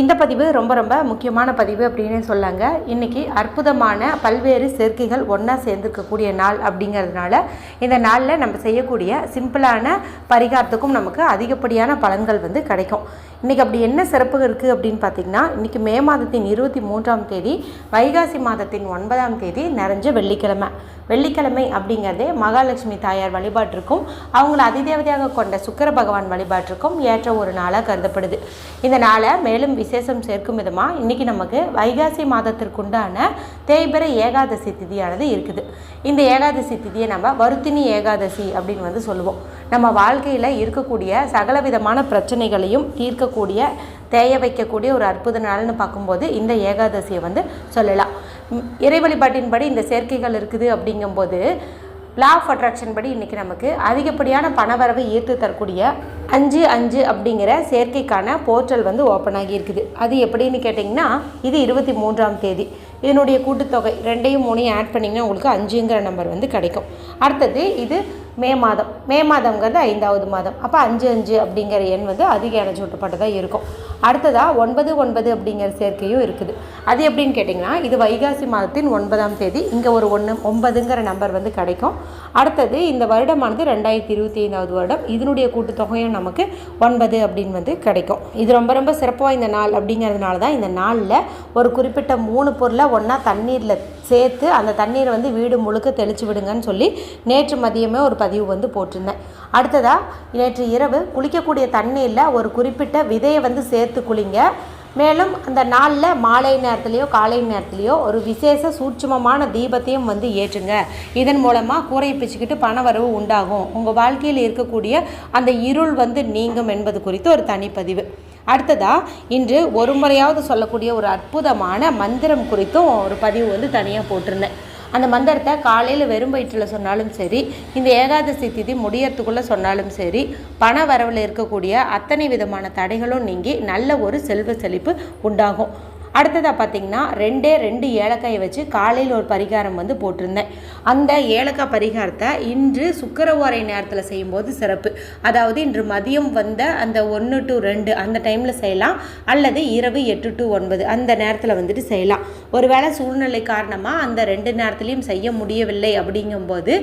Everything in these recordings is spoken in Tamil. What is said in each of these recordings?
இந்த பதிவு ரொம்ப ரொம்ப முக்கியமான பதிவு அப்படின்னே சொல்லாங்க. இன்றைக்கி அற்புதமான பல்வேறு சேர்க்கைகள் ஒன்றா சேர்ந்துருக்கக்கூடிய நாள் அப்படிங்கிறதுனால இந்த நாளில் நம்ம செய்யக்கூடிய சிம்பிளான பரிகாரத்துக்கும் நமக்கு அதிகப்படியான பலன்கள் வந்து கிடைக்கும். இன்றைக்கி அப்படி என்ன சிறப்பு இருக்குது அப்படின்னு பார்த்திங்கன்னா இன்றைக்கி மே மாதத்தின் இருபத்தி மூன்றாம் தேதி வைகாசி மாதத்தின் ஒன்பதாம் தேதி நிறைஞ்ச வெள்ளிக்கிழமை. வெள்ளிக்கிழமை அப்படிங்கிறதே மகாலட்சுமி தாயார் வழிபாட்டிற்கும் அவங்கள அதிதேவதையாக கொண்ட சுக்கர பகவான் வழிபாட்டிற்கும் ஏற்ற ஒரு நாளாக கருதப்படுது. இந்த நாளை மேலும் விசேஷம் சேர்க்கும் விதமாக இன்றைக்கி நமக்கு வைகாசி மாதத்திற்குண்டான தேய்பிர ஏகாதசி திதியானது இருக்குது. இந்த ஏகாதசி திதியை நம்ம வருத்தினி ஏகாதசி அப்படின்னு வந்து சொல்லுவோம். நம்ம வாழ்க்கையில் இருக்கக்கூடிய சகல விதமான பிரச்சனைகளையும் தீர்க்கக்கூடிய தேய வைக்கக்கூடிய ஒரு அற்புத நாள்னு பார்க்கும்போது இந்த ஏகாதசியை வந்து சொல்லலாம். இறை வழிபாட்டின்படி இந்த சேர்க்கைகள் இருக்குது அப்படிங்கும்போது லா ஆஃப் அட்ராக்ஷன் படி இன்றைக்கி நமக்கு அதிகப்படியான பணவரவை ஈர்த்து தரக்கூடிய அஞ்சு அஞ்சு அப்படிங்கிற சேர்க்கைக்கான போர்ட்டல் வந்து ஓப்பன் ஆகி இருக்குது. அது எப்படின்னு கேட்டிங்கன்னா இது இருபத்தி மூன்றாம் தேதி. இதனுடைய கூட்டுத்தொகை ரெண்டையும் மூணையும் ஆட் பண்ணிங்கன்னா உங்களுக்கு அஞ்சுங்கிற நம்பர் வந்து கிடைக்கும். அடுத்தது இது மே மாதம். மே மாதங்கிறது ஐந்தாவது மாதம். அப்போ அஞ்சு அஞ்சு அப்படிங்கிற எண் வந்து அதிக இணைச்சூட்டப்பட்டதாக இருக்கும். அடுத்ததாக ஒன்பது ஒன்பது அப்படிங்கிற சேர்க்கையும் இருக்குது. அது எப்படின்னு கேட்டிங்கன்னா இது வைகாசி மாதத்தின் ஒன்பதாம் தேதி. இங்கே ஒரு ஒன்று ஒன்பதுங்கிற நம்பர் வந்து கிடைக்கும். அடுத்தது இந்த வருடமானது ரெண்டாயிரத்தி இருபத்தி ஐந்தாவது வருடம். இதனுடைய கூட்டுத்தொகையும் நமக்கு ஒன்பது அப்படின்னு வந்து கிடைக்கும். இது ரொம்ப ரொம்ப சிறப்பு வாய்ந்த நாள் அப்படிங்கிறதுனால தான் இந்த நாளில் ஒரு குறிப்பிட்ட மூணு பொருளை ஒன்றா தண்ணீரில் சேர்த்து அந்த தண்ணீரை வந்து வீடு முழுக்க தெளித்து விடுங்கன்னு சொல்லி நேற்று மதியமே ஒரு பதிவு வந்து போட்டிருந்தேன். அடுத்ததாக நேற்று இரவு குளிக்கக்கூடிய தண்ணீரில் ஒரு குறிப்பிட்ட விதையை வந்து சேர்த்து குளிங்க. மேலும் அந்த நாளில் மாலை நேரத்துலேயோ காலை நேரத்துலேயோ ஒரு விசேஷ சூட்சுமமான தீபத்தையும் வந்து ஏற்றுங்க. இதன் மூலமாக கூரையை பிச்சுக்கிட்டு பண வரவு உண்டாகும். உங்கள் வாழ்க்கையில் இருக்கக்கூடிய அந்த இருள் வந்து நீங்கும் என்பது குறித்து ஒரு தனிப்பதிவு. அடுத்ததாக இன்று ஒரு முறையாவது சொல்லக்கூடிய ஒரு அற்புதமான மந்திரம் குறித்தும் ஒரு பதிவு வந்து தனியாக போட்டிருந்தேன். அந்த மந்திரத்தை காலையில் வெறும் வயிற்றில் சொன்னாலும் சரி இந்த ஏகாதசி திதி முடியறதுக்குள்ளே சொன்னாலும் சரி பண வரவில் இருக்கக்கூடிய அத்தனை விதமான தடைகளும் நீங்கி நல்ல ஒரு செல்வ செழிப்பு உண்டாகும். அடுத்ததாக பார்த்தீங்கன்னா ரெண்டே ரெண்டு ஏலக்காயை வச்சு காலையில் ஒரு பரிகாரம் வந்து போட்டிருந்தேன். அந்த ஏலக்காய் பரிகாரத்தை இன்று சுக்கரவாரை நேரத்தில் செய்யும்போது சிறப்பு. அதாவது இன்று மதியம் வந்த அந்த ஒன்று டு ரெண்டு அந்த டைமில் செய்யலாம் அல்லது இரவு எட்டு டு ஒன்பது அந்த நேரத்தில் வந்துட்டு செய்யலாம். ஒருவேளை சூழ்நிலை காரணமாக அந்த ரெண்டு நேரத்துலையும் செய்ய முடியவில்லை அப்படிங்கும்போது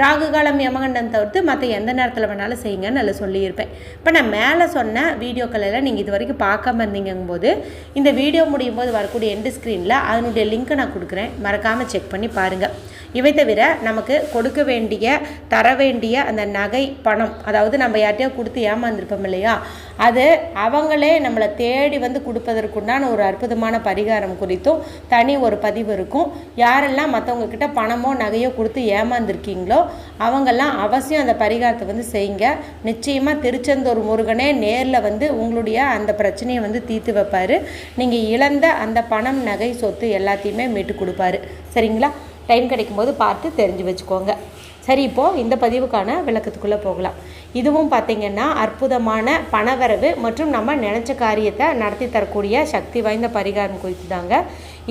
ராகு காலம் யமகண்டம் தவிர்த்து மற்ற எந்த நேரத்தில் வேணாலும் செய்யுங்கன்னு நல்லா சொல்லியிருப்பேன். இப்போ நான் மேலே சொன்ன வீடியோக்கள் எல்லாம் நீங்கள் இது வரைக்கும் பார்க்காம இருந்தீங்கும்போது இந்த வீடியோ முடியும் போது வரக்கூடிய எண்டு ஸ்க்ரீனில் அதனுடைய லிங்க்கை நான் கொடுக்குறேன். மறக்காமல் செக் பண்ணி பாருங்கள் இவை தவிர நமக்கு கொடுக்க வேண்டிய தர வேண்டிய அந்த நகை பணம் அதாவது நம்ம யார்கிட்டயோ கொடுத்து ஏமாந்துருப்போம் இல்லையா? அது அவங்களே நம்மளை தேடி வந்து கொடுப்பதற்குண்டான ஒரு அற்புதமான பரிகாரம் குறித்தும் தனி ஒரு பதிவு இருக்கும். யாரெல்லாம் மற்றவங்க கிட்ட பணமோ நகையோ கொடுத்து ஏமாந்துருக்கீங்களோ அவங்கெல்லாம் அவசியம் அந்த பரிகாரத்தை வந்து செய்யுங்க. நிச்சயமாக திருச்செந்தூர் முருகனே நேரில் வந்து உங்களுடைய அந்த பிரச்சனையை வந்து தீர்த்து வைப்பார். நீங்கள் இழந்த அந்த பணம் நகை சொத்து எல்லாத்தையுமே மீட்டு கொடுப்பாரு. சரிங்களா? டைம் கிடைக்கும்போது பார்த்து தெரிஞ்சு வச்சுக்கோங்க. சரி இப்போது இந்த பதிவுக்கான விளக்கத்துக்குள்ளே போகலாம். இதுவும் பார்த்திங்கன்னா அற்புதமான பணவரவு மற்றும் நம்ம நினச்ச காரியத்தை நடத்தி தரக்கூடிய சக்தி வாய்ந்த பரிகாரம் குறித்து தாங்க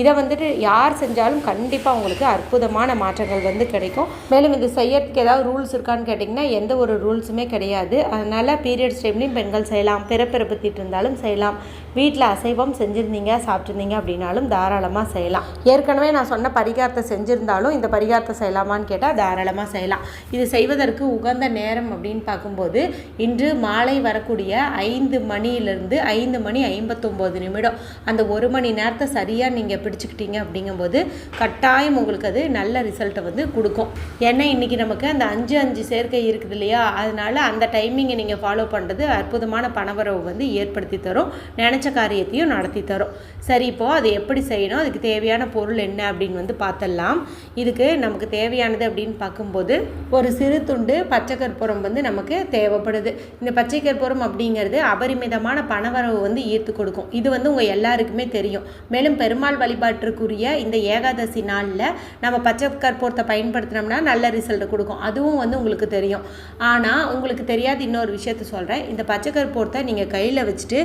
இதை வந்துட்டு யார் செஞ்சாலும் கண்டிப்பாக உங்களுக்கு அற்புதமான மாற்றங்கள் வந்து கிடைக்கும். மேலும் இது செய்யறதுக்கு ஏதாவது ரூல்ஸ் இருக்கான்னு கேட்டிங்கன்னா எந்த ஒரு ரூல்ஸுமே கிடையாது. அதனால் பீரியட்ஸ் டைம்லையும் பெண்கள் செய்யலாம் பிறப்பிறப்பு தீட்டு இருந்தாலும் செய்யலாம். வீட்டில் அசைவம் செஞ்சுருந்தீங்க சாப்பிட்ருந்தீங்க அப்படின்னாலும் தாராளமாக செய்யலாம். ஏற்கனவே நான் சொன்ன பரிகாரத்தை செஞ்சுருந்தாலும் இந்த பரிகாரத்தை செய்யலாமான்னு கேட்டால் தாராளமாக செய்யலாம். இது செய்வதற்கு உகந்த நேரம் அப்படின்னு பார்க்கும்போது இன்று மாலை வரக்கூடிய ஐந்து மணியிலிருந்து ஐந்து மணி ஐம்பத்தொம்போது நிமிடம். அந்த ஒரு மணி நேரத்தை சரியாக நீங்கள் பிடிச்சிக்கிட்டீங்க அப்படிங்கும்போது கட்டாயம் உங்களுக்கு அது நல்ல ரிசல்ட்டை வந்து கொடுக்கும். ஏன்னா இன்றைக்கி நமக்கு அந்த அஞ்சு அஞ்சு சேர்க்கை இருக்குது இல்லையா? அதனால் அந்த டைமிங்கை நீங்கள் ஃபாலோ பண்ணுறது அற்புதமான பணவரவு வந்து ஏற்படுத்தி தரும். நினச்ச காரியத்தையும் நடத்தி தரும். சரி இப்போது அது எப்படி செய்யணும்? அதுக்கு தேவையான பொருள் என்ன அப்படின்னு வந்து பார்த்துடலாம் இதுக்கு நமக்கு தேவையானது அப்படின்னு பார்க்கும்போது ஒரு சிறு துண்டு பச்சை கற்பூரம் வந்து நமக்கு தேவைப்படுது. இந்த பச்சை கற்பூரம் அப்படிங்கிறது அபரிமிதமான பணவரவு வந்து ஈர்த்து கொடுக்கும். இது வந்து உங்கள் எல்லாருக்குமே தெரியும். மேலும் பெருமாள் வழிபாட்டிற்குரிய இந்த ஏகாதசி நாளில் நம்ம பச்சை கற்பூரத்தை பயன்படுத்தினோம்னா நல்ல ரிசல்ட் கொடுக்கும். அதுவும் வந்து உங்களுக்கு தெரியும். ஆனால் உங்களுக்கு தெரியாத இன்னொரு விஷயத்த சொல்கிறேன் இந்த பச்சை கற்பூரத்தை நீங்கள் கையில் வச்சுட்டு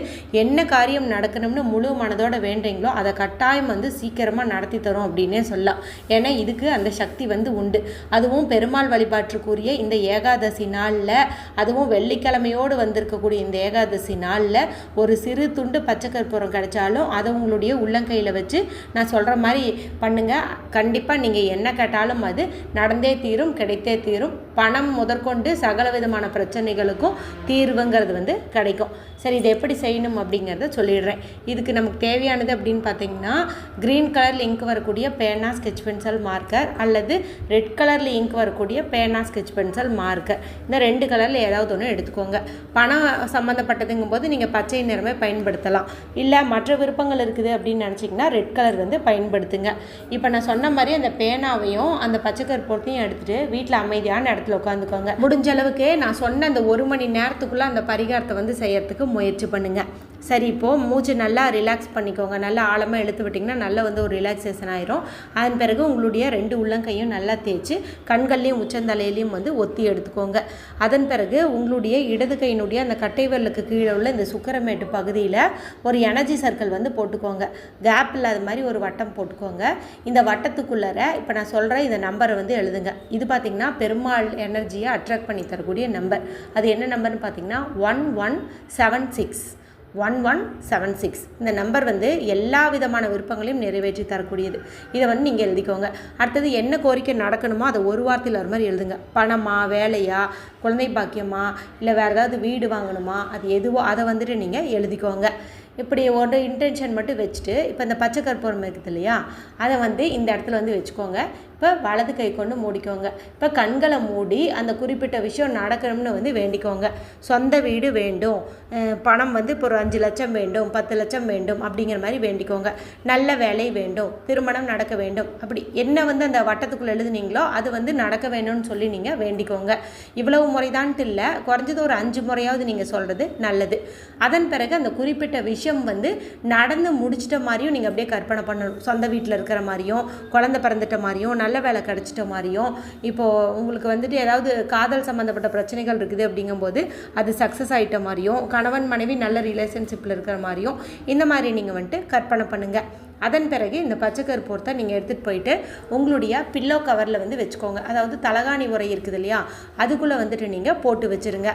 என்ன காரியம் நடக்கணும்னு முழு மனதோட வேண்டீங்களோ அதை கட்டாயம் வந்து சீக்கிரமாக நடத்தி தரும் அப்படின்னே சொல்லலாம். ஏன்னா இதுக்கு அந்த சக்தி வந்து உண்டு. அதுவும் பெருமாள் வழிபாட்டுக்குரிய இந்த ஏகாதசி நாளில் அதுவும் வெள்ளிக்கிழமையோடு வந்திருக்கக்கூடிய இந்த ஏகாதசி நாளில் ஒரு சிறு துண்டு பச்சை கற்பூரம் கிடைச்சாலும் அதை உங்களுடைய உள்ளங்கையில் வச்சு நான் சொல்கிற மாதிரி பண்ணுங்கள் கண்டிப்பாக நீங்கள் என்ன கேட்டாலும் அது நடந்தே தீரும் கிடைத்தே தீரும். பணம் முதற்கொண்டு சகல விதமான பிரச்சனைகளுக்கும் தீர்வுங்கிறது வந்து கிடைக்கும். சரி இதை எப்படி செய்யணும் அப்படிங்கிறத சொல்லிடுறேன். இதுக்கு நமக்கு தேவையானது அப்படின்னு பார்த்தீங்கன்னா க்ரீன் கலரில் இங்க் வரக்கூடிய பேனா ஸ்கெச் பென்சில் மார்க்கர் அல்லது ரெட் கலரில் இங்க் வரக்கூடிய பேனா ஸ்கெச் பென்சில் மார்க்கர் இந்த ரெண்டு கலரில் ஏதாவது ஒன்று எடுத்துக்கோங்க. பணம் சம்மந்தப்பட்டதுங்கும் போது நீங்கள் பச்சை நிறமே பயன்படுத்தலாம். இல்லை மற்ற விருப்பங்கள் இருக்குது அப்படின்னு நினச்சிங்கன்னா ரெட் கலர் வந்து பயன்படுத்துங்க. இப்போ நான் சொன்ன மாதிரி அந்த பேனாவையும் அந்த பச்சை கற்பூரத்தையும் எடுத்துகிட்டு வீட்டில் அமைதியான இடத்துல உட்காந்துக்கோங்க. முடிஞ்ச அளவுக்கு நான் சொன்ன அந்த ஒரு மணி நேரத்துக்குள்ளே அந்த பரிகாரத்தை வந்து செய்யறதுக்கு முயற்சி பண்ணுங்கள் சரி இப்போது மூச்சு நல்லா ரிலாக்ஸ் பண்ணிக்கோங்க. நல்லா ஆழமாக இழுத்து விட்டிங்கன்னா நல்லா வந்து ஒரு ரிலாக்ஸேஷன் ஆயிரும். அதன் பிறகு உங்களுடைய ரெண்டு உள்ளங்கையும் நல்லா தேய்ச்சி கண்கள்லையும் உச்சந்தலையிலையும் வந்து ஒத்தி எடுத்துக்கோங்க. அதன் பிறகு உங்களுடைய இடது கையினுடைய அந்த கட்டை விரலுக்கு கீழே உள்ள இந்த சுக்கரமேட்டு பகுதியில் ஒரு எனர்ஜி சர்க்கிள் வந்து போட்டுக்கோங்க. கேப் இல்லாத மாதிரி ஒரு வட்டம் போட்டுக்கோங்க. இந்த வட்டத்துக்குள்ளார இப்போ நான் சொல்கிறேன் இந்த நம்பரை வந்து எழுதுங்க. இது பார்த்திங்கன்னா பெருமாள் எனர்ஜியை அட்ராக்ட் பண்ணி தரக்கூடிய நம்பர் அது என்ன நம்பர்னு பார்த்தீங்கன்னா one one seven six one one seven six இந்த நம்பர் வந்து எல்லா விதமான விருப்பங்களையும் நிறைவேற்றி தரக்கூடியது. இதை வந்து நீங்கள் எழுதிக்கோங்க. அடுத்தது என்ன கோரிக்கை நடக்கணுமோ அதை ஒரு வார்த்தையில் வர மாதிரி எழுதுங்க. பணமா வேலையா குழந்தை பாக்கியமா இல்லை வேறு ஏதாவது வீடு வாங்கணுமா அது எதுவோ அதை வந்துட்டு நீங்கள் எழுதிக்கோங்க. இப்படி ஒரு இன்டென்ஷன் மட்டும் வச்சுட்டு இப்போ இந்த பச்சை கற்பூரம் இருக்குது இல்லையா? அதை வந்து இந்த இடத்துல வந்து வச்சுக்கோங்க. இப்போ வலது கை கொண்டு மூடிக்கோங்க. இப்போ கண்களை மூடி அந்த குறிப்பிட்ட விஷயம் நடக்கணும்னு வந்து வேண்டிக்கோங்க. சொந்த வீடு வேண்டும். பணம் வந்து இப்போ ஒரு அஞ்சு லட்சம் வேண்டும் பத்து லட்சம் வேண்டும் அப்படிங்கிற மாதிரி வேண்டிக்கோங்க. நல்ல வேலை வேண்டும் திருமணம் நடக்க வேண்டும். அப்படி என்ன வந்து அந்த வட்டத்துக்குள்ளே எழுதுனீங்களோ அது வந்து நடக்க வேணும்னு சொல்லி நீங்கள் வேண்டிக்கோங்க. இவ்வளவு முறைதான்ட்டு இல்லை குறைஞ்சது ஒரு அஞ்சு முறையாவது நீங்கள் சொல்கிறது நல்லது. அதன் பிறகு அந்த குறிப்பிட்ட விஷயம் வந்து நடந்து முடிச்சிட்ட மாதிரியும் நீங்கள் அப்படியே கற்பனை பண்ணணும். சொந்த வீட்டில் இருக்கிற மாதிரியும் குழந்த பிறந்துட்ட மாதிரியும் நல்ல நல்ல வேலை கிடச்சிட்ட மாதிரியும் இப்போது உங்களுக்கு வந்துட்டு ஏதாவது காதல் சம்மந்தப்பட்ட பிரச்சனைகள் இருக்குது அப்படிங்கும்போது அது சக்ஸஸ் ஆகிட்ட மாதிரியும் கணவன் மனைவி நல்ல ரிலேஷன்ஷிப்பில் இருக்கிற மாதிரியும் இந்த மாதிரி நீங்கள் வந்துட்டு கற்பனை பண்ணுங்கள் அதன் பிறகு இந்த பச்சை கருப்பூரத்தை நீங்கள் எடுத்துகிட்டு போயிட்டு உங்களுடைய பில்லோ கவரில் வந்து வச்சுக்கோங்க. அதாவது தலகாணி உரை இருக்குது இல்லையா? அதுக்குள்ளே வந்துட்டு நீங்கள் போட்டு வச்சுருங்க.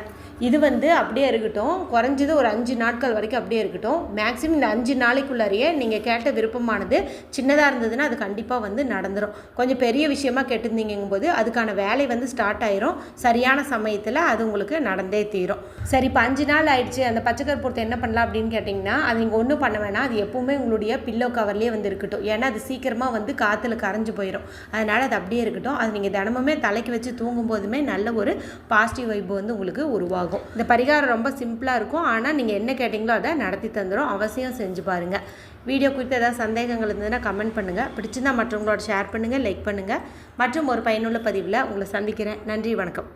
இது வந்து அப்படியே இருக்கட்டும். குறைஞ்சது ஒரு அஞ்சு நாட்கள் வரைக்கும் அப்படியே இருக்கட்டும். மேக்ஸிமம் இந்த அஞ்சு நாளைக்குள்ளாரையே நீங்கள் கேட்ட விருப்பமானது சின்னதாக இருந்ததுன்னா அது கண்டிப்பாக வந்து நடந்துடும் கொஞ்சம் பெரிய விஷயமா கேட்டிருந்தீங்கும் போது அதுக்கான வேலை வந்து ஸ்டார்ட் ஆயிரும். சரியான சமயத்தில் அது உங்களுக்கு நடந்தே தீரும். சரி இப்போ அஞ்சு நாள் ஆயிடுச்சு. அந்த பச்சை கற்பூரத்தை என்ன பண்ணலாம் அப்படின்னு கேட்டிங்கன்னா அது நீங்கள் ஒன்றும் பண்ண வேணாம். அது எப்பவுமே உங்களுடைய பில்லோ கவர் கவர்லேயே வந்து இருக்கட்டும். ஏன்னா அது சீக்கிரமாக வந்து காற்றுல கரைஞ்சு போயிடும் அதனால் அது அப்படியே இருக்கட்டும். அது நீங்கள் தினமுமே தலைக்கு வச்சு தூங்கும் போதுமே நல்ல ஒரு பாசிட்டிவ் வைப்பு வந்து உங்களுக்கு உருவாகும். இந்த பரிகாரம் ரொம்ப சிம்பிளாக இருக்கும். ஆனால் நீங்கள் என்ன கேட்டிங்களோ அதை நடத்தி தந்துடும் அவசியம் செஞ்சு பாருங்கள் வீடியோ குறித்து ஏதாவது சந்தேகங்கள் இருந்ததுன்னா கமெண்ட் பண்ணுங்கள் பிடிச்சிருந்தால் மற்றவங்களோட ஷேர் பண்ணுங்கள் லைக் பண்ணுங்கள் மற்றும் ஒரு பயனுள்ள பதிவில் உங்களை சந்திக்கிறேன். நன்றி வணக்கம்.